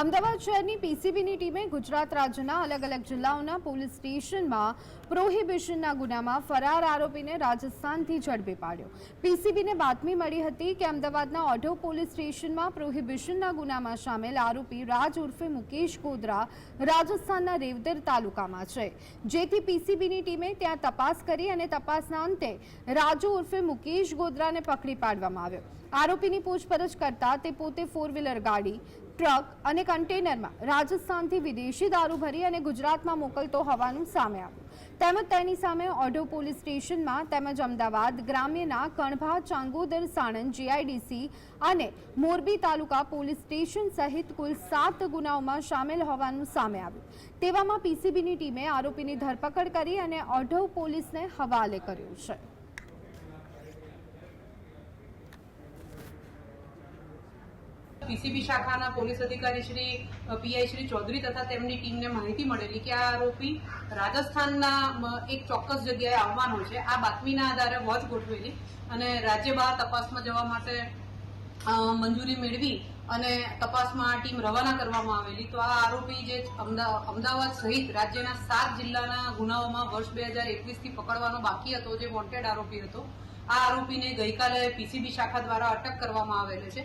અમદાવાદ શહેરની પીસીબીની ટીમે ગુજરાત રાજ્યના અલગ અલગ જિલ્લાઓના પોલીસ સ્ટેશનમાં પ્રોહિબિશનના ગુનામાં ફરાર આરોપીને રાજસ્થાનથી ઝડપી પાડ્યો. પીસીબીને બાતમી મળી હતી કે અમદાવાદના ઓઢવ પોલીસ સ્ટેશનમાં પ્રોહિબિશનના ગુનામાં સામેલ આરોપી રાજ ઉર્ફે મુકેશ ગોધરા રાજસ્થાનના રેવદર તાલુકામાં છે. જેથી પીસીબીની ટીમે ત્યાં તપાસ કરી અને તપાસના અંતે રાજુ ઉર્ફે મુકેશ ગોધરાને પકડી પાડવામાં આવ્યો. આરોપીની પૂછપરછ કરતા તે પોતે ફોર વ્હીલર ગાડી ટ્રક અને કન્ટેનરમાં રાજસ્થાનથી વિદેશી દારૂ ભરી અને ગુજરાતમાં મોકલતો હોવાનું સામે આવ્યું. તેમજ તેની સામે ઓઢવ પોલીસ સ્ટેશનમાં તેમજ અમદાવાદ ગ્રામ્યના કણભા, ચાંગોદર, સાણંદ જીઆઈડીસી અને મોરબી તાલુકા પોલીસ સ્ટેશન સહિત કુલ સાત ગુનાઓમાં સામેલ હોવાનું સામે આવ્યું. તેવામાં પીસીબીની ટીમે આરોપીની ધરપકડ કરી અને ઓઢવ પોલીસને હવાલે કર્યો છે. પીસીબી શાખાના પોલીસ અધિકારી શ્રી પીઆઈ શ્રી ચૌધરી તથા તેમની ટીમને માહિતી મળેલી કે આ આરોપી રાજસ્થાનના એક ચોક્કસ જગ્યાએ આવવાનો છે. આ બાતમીના આધારે વોચ ગોઠવેલી અને રાજ્ય બહાર તપાસમાં જવા માટે મંજૂરી મેળવી અને તપાસમાં આ ટીમ રવાના કરવામાં આવેલી. તો આ આરોપી જે અમદાવાદ સહિત રાજ્યના સાત જિલ્લાના ગુનાઓમાં વર્ષ બે હજાર એકવીસથી પકડવાનો બાકી હતો, જે વોન્ટેડ આરોપી હતો. આ આરોપીને ગઈકાલે પીસીબી શાખા દ્વારા અટક કરવામાં આવેલ છે.